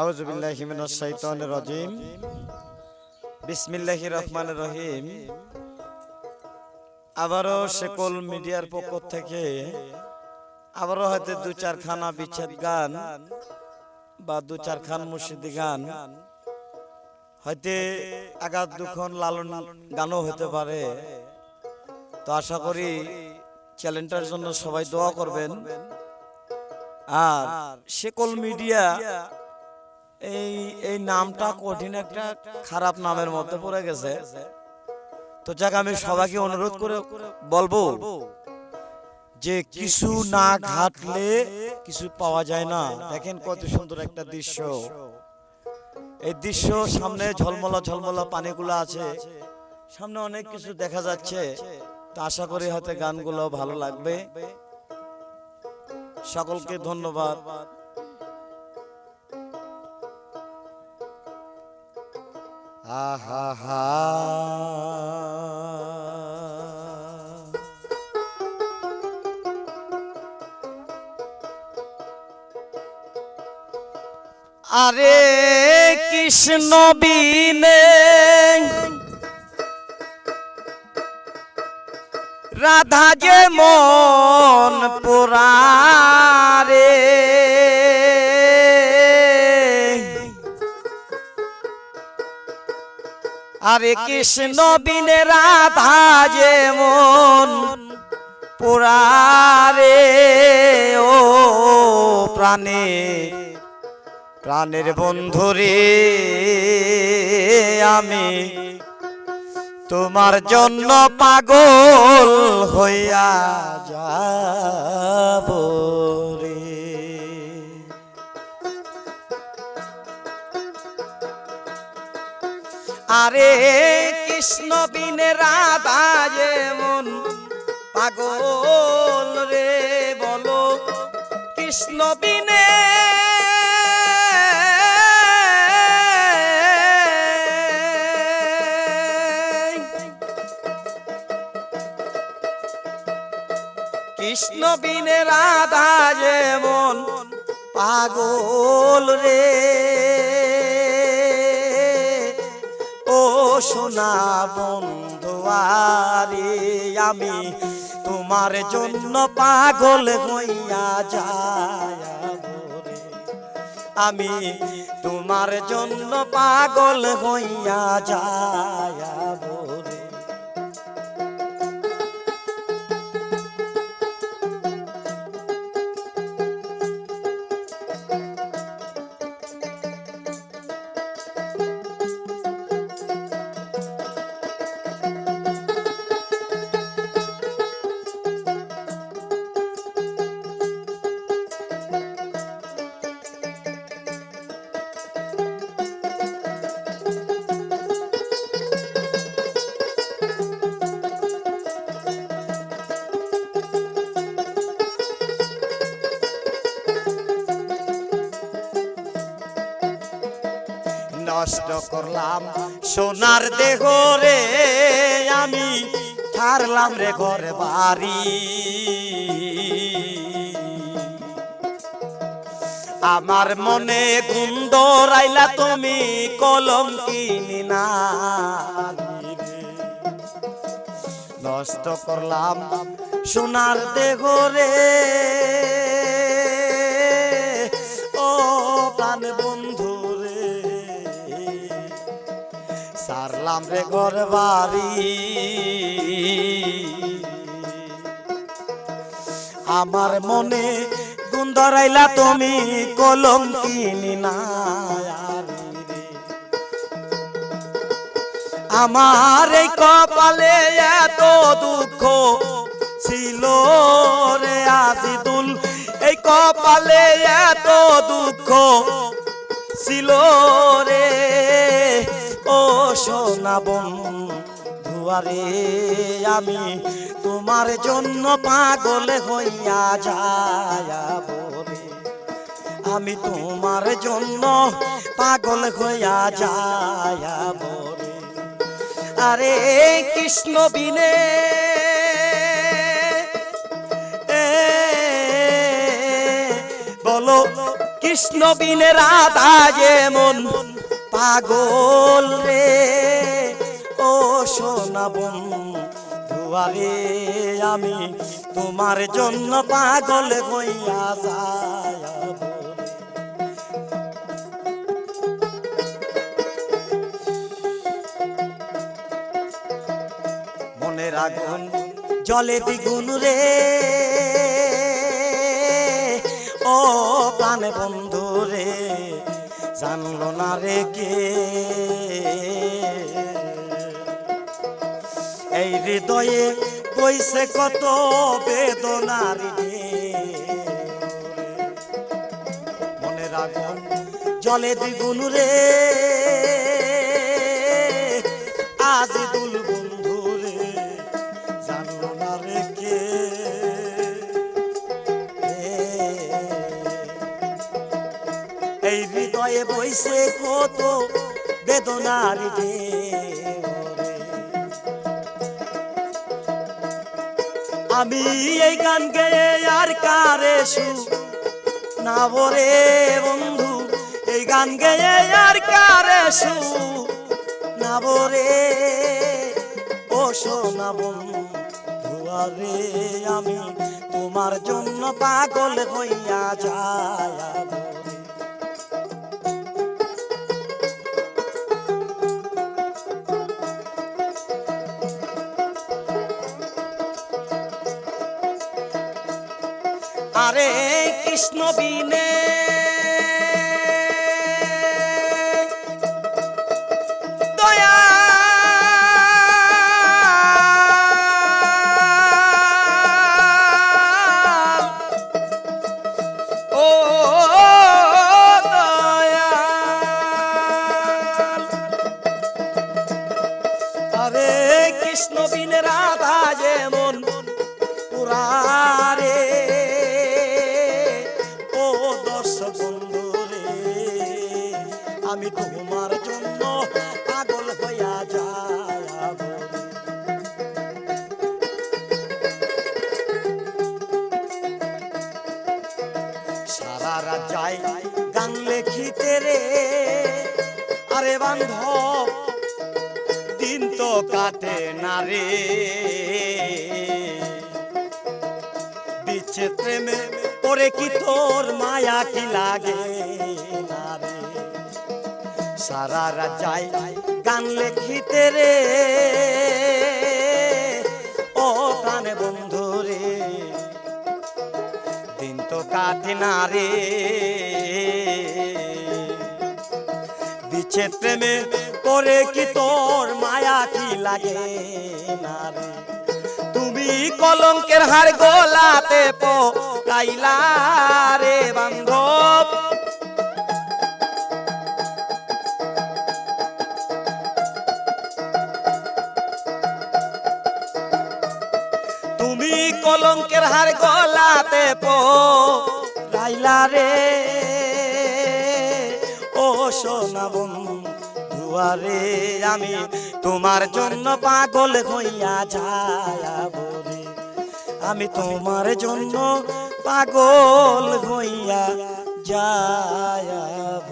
আউজুবিল্লাহি মিনাশ শাইতানির রাজিম। বিসমিল্লাহির রহমানির রহিম। আবারও সেকল মিডিয়ার পক্ষ থেকে আবারও হয়তো দু চারখানা বিচ্ছেদ গান বা দু চারখান মুর্শিদি গান। হয়তো আঘাত দুখন লালন গানও হতে পারে। তো আশা করি চ্যানেলটার জন্য সবাই দোয়া করবেন। আর সেকল মিডিয়া এই এই নামটা কঠিন একটা খারাপ নামের মধ্যে পড়ে গেছে। তো যাক, আমি সবাইকে অনুরোধ করে বলব যে কিছু না ঘাটলে কিছু পাওয়া যায় না। দেখেন কত সুন্দর একটা দৃশ্য। এই দৃশ্য সামনে ঝলমলা ঝলমলা পানিগুলো আছে। সামনে অনেক কিছু দেখা যাচ্ছে। তো আশা করি হয়তো গানগুলো ভালো লাগবে। সকলকে ধন্যবাদ। আরে কৃষ্ণ বিনে রাধা যে মন পুরারে। আরে কৃষ্ণ বিনে রাধা যে মন পুরারে ও প্রাণে প্রাণের বন্ধুরে আমি তোমার জন্য পাগল হইয়া যাব আরে কৃষ্ণ বিনে রাধা যেমন পাগল রে বলো, কৃষ্ণ বিনে কৃষ্ণ বিনে রাধা যেমন পাগল রে সোনা বন্ধুয়ারে আমি তোমার জন্য পাগল হইয়া যায় আমি তোমার জন্য পাগল হইয়া যাব নষ্ট করলাম। সোনার দেহ রে, আমি ছাড়লাম রে ঘরে বাড়ি। আমার মনে গুন্দ রাইলা তুমি কলম কিনি না নষ্ট করলাম সোনার দেহ রে। সারলাম রে ঘর বাড়ি। আমার মনে গুন্দরাইলা তুমি কলম কিনি না আমার এই কপালে এত দুঃখ ছিল রে আজিদুল। এই কপালে এত দুঃখ ছিল রে। ও সোনা ধুয়ারে আমি তোমার জন্য পাগল হইয়া যাব রে আমি তোমার জন্য পাগল হইয়া যাব রে আরে কৃষ্ণ বিনে বলো কৃষ্ণ বিনে রাধা যেমন পাগল রে। ও সোনা দুয়ারে আমি তোমার জন্য পাগল হইয়া যায়াব মনের আগুন জলে দ্বিগুণ রে। ও প্রাণ বন্ধু রে। জানলো না রে কে এই হৃদয়ে বইছে কত বেদনার মনে রে। মনের আগুন জলে দ্বিগুণ রে হৃদয়ে বইছে কত বেদনার রে। আমি এই গান গেয়ে আর কারে সু না বরে বন্ধু? এই গান গেয়ে আর কারে সু না বরে ও সোনা বন্ধুয়ারে আমি তোমার জন্য পাগল হইয়া যায় আরে কৃষ্ণ বিনে। সারা রাত যাই গান লেখিতে রে। আরে বান্ধব, দিন তো কাটে না রে। বিচ্ছেদ প্রেমে পরে কি তোর মায়া কি লাগে না রে? সারা রাত যাই গান লেখিতে রে। ও প্রাণ বন্ধু কাটে না প্রেমে পরে কি তোর মায়া কি লাগে না রে? তুমি কলঙ্কের হার গোলাতে পো রে বান্ধব। তুমি কলঙ্কের হার গলাতে পো রাইলা রে। ও সোনা দুয়ারে আমি তোমার জন্য পাগল হইয়া যাব রে। আমি তোমার জন্য পাগল হইয়া যাব